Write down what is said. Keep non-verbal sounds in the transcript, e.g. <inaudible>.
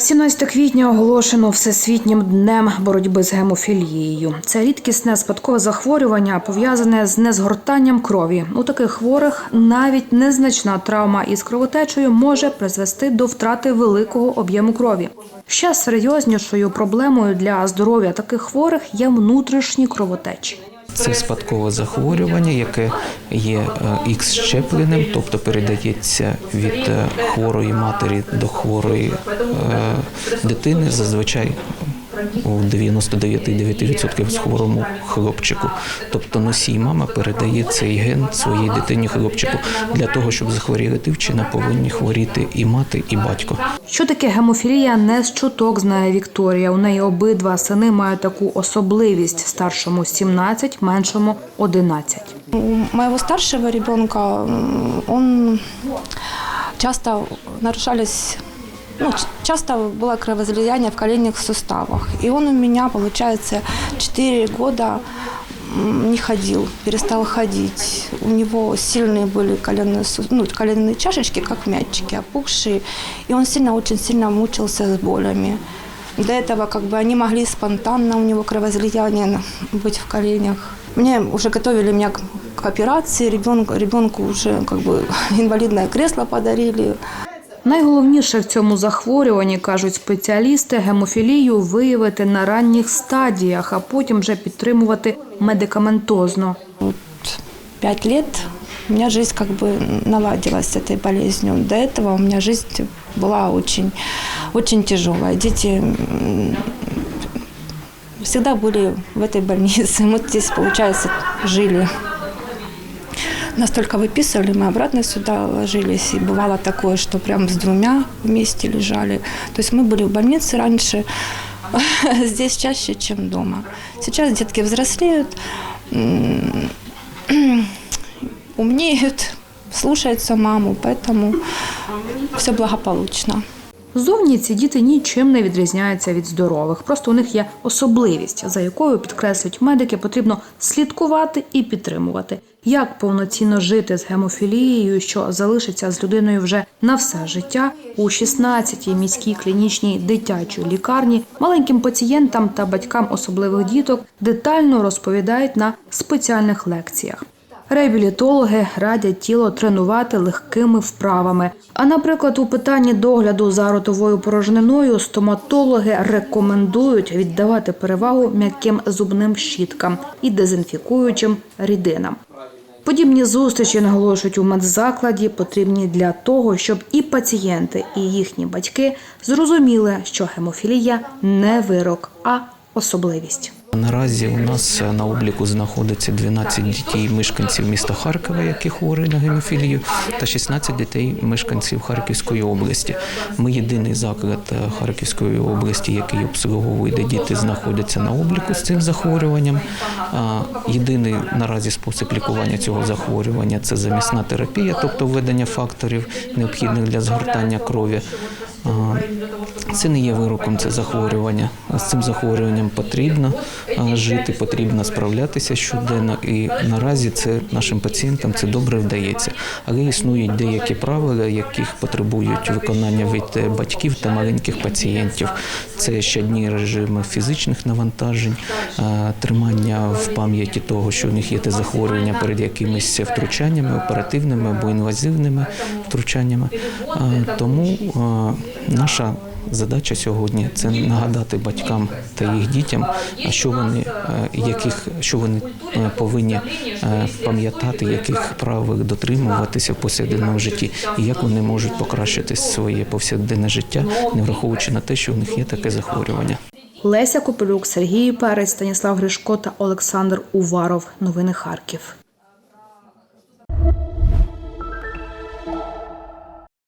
17 квітня оголошено всесвітнім днем боротьби з гемофілією. Це рідкісне спадкове захворювання, пов'язане з незгортанням крові. У таких хворих навіть незначна травма із кровотечею може призвести до втрати великого об'єму крові. Ще серйознішою проблемою для здоров'я таких хворих є внутрішні кровотечі. Це спадкове захворювання, яке є ікс щепленим, тобто передається від е, хворої матері до хворої е, дитини, зазвичай у 99,9% з хворому хлопчику. Тобто носій мама передає цей ген своїй дитині хлопчику. Для того, щоб захворіли дівчина, повинні хворіти і мати, і батько. Що таке гемофілія, не з чуток знає Вікторія. У неї обидва сини мають таку особливість: старшому 17, меншому 11. У моего старшего ребенка он часто нарушались, ну, ч- часто было кровоизлияние в коленных суставах. И он у меня, получается, 4 года м, не ходил, перестал ходить. У него сильные были коленные, су- ну, коленные чашечки, как мячики, опухшие. И он сильно, очень сильно мучился с болями. До этого как бы они могли спонтанно у него кровоизлияние на- быть в коленях. Мне уже готовили меня к, к операции, ребенку, ребенку уже как бы <laughs> инвалидное кресло подарили. Найголовніше в цьому захворюванні, кажуть спеціалісти, гемофілію виявити на ранніх стадіях, а потім вже підтримувати медикаментозно. Вот пять лет у меня жизнь как бы наладилась с этой болезнью. До этого у меня жизнь была очень, очень тяжелая. Дети м, всегда были в этой больнице. <laughs> Мы здесь, получается, жили. Нас только выписывали, мы обратно сюда ложились. И бывало такое, что прям с двумя вместе лежали. То есть мы были в больнице раньше, <laughs> здесь чаще, чем дома. Сейчас детки взрослеют, <clears throat> умнеют, слушаются маму, поэтому все благополучно. Зовні ці діти нічим не відрізняються від здорових. Просто у них є особливість, за якою підкреслюють медики, потрібно слідкувати і підтримувати. Як повноцінно жити з гемофілією, що залишиться з людиною вже на все життя у 16-й міській клінічній дитячій лікарні маленьким пацієнтам та батькам особливих діток детально розповідають на спеціальних лекціях. Реабілітологи радять тіло тренувати легкими вправами. А, наприклад, у питанні догляду за ротовою порожниною стоматологи рекомендують віддавати перевагу м'яким зубним щіткам і дезінфікуючим рідинам. Подібні зустрічі наголошують у медзакладі, потрібні для того, щоб і пацієнти, і їхні батьки зрозуміли, що гемофілія не вирок, а особливість. Наразі у нас на обліку знаходиться 12 дітей мешканців міста Харкова, які хворі на гемофілію, та 16 дітей мешканців Харківської області. Ми єдиний заклад е, Харківської області, який обслуговує, де діти знаходяться на обліку з цим захворюванням. Єдиний наразі спосіб лікування цього захворювання це замісна терапія, тобто введення факторів, необхідних для згортання крові. Це не є вироком, це захворювання. З цим захворюванням потрібно жити, потрібно справлятися щоденно. І наразі це нашим пацієнтам це добре вдається. Але існують деякі правила, яких потребують виконання від е, батьків та маленьких пацієнтів. Це щодні режими фізичних навантажень, тримання в пам'яті того, що в них є те захворювання перед якимись втручаннями, оперативними або інвазивними втручаннями. Тому наша задача сьогодні це нагадати батькам та їх дітям, що вони е, яких що вони е, повинні е, пам'ятати, яких правил дотримуватися в повсякденному житті, і як вони можуть покращити своє повсякденне життя, не враховуючи на те, що в них є таке захворювання. Леся Копелюк, Сергій Перець, Станіслав Гришко та Олександр Уваров. Новини Харків.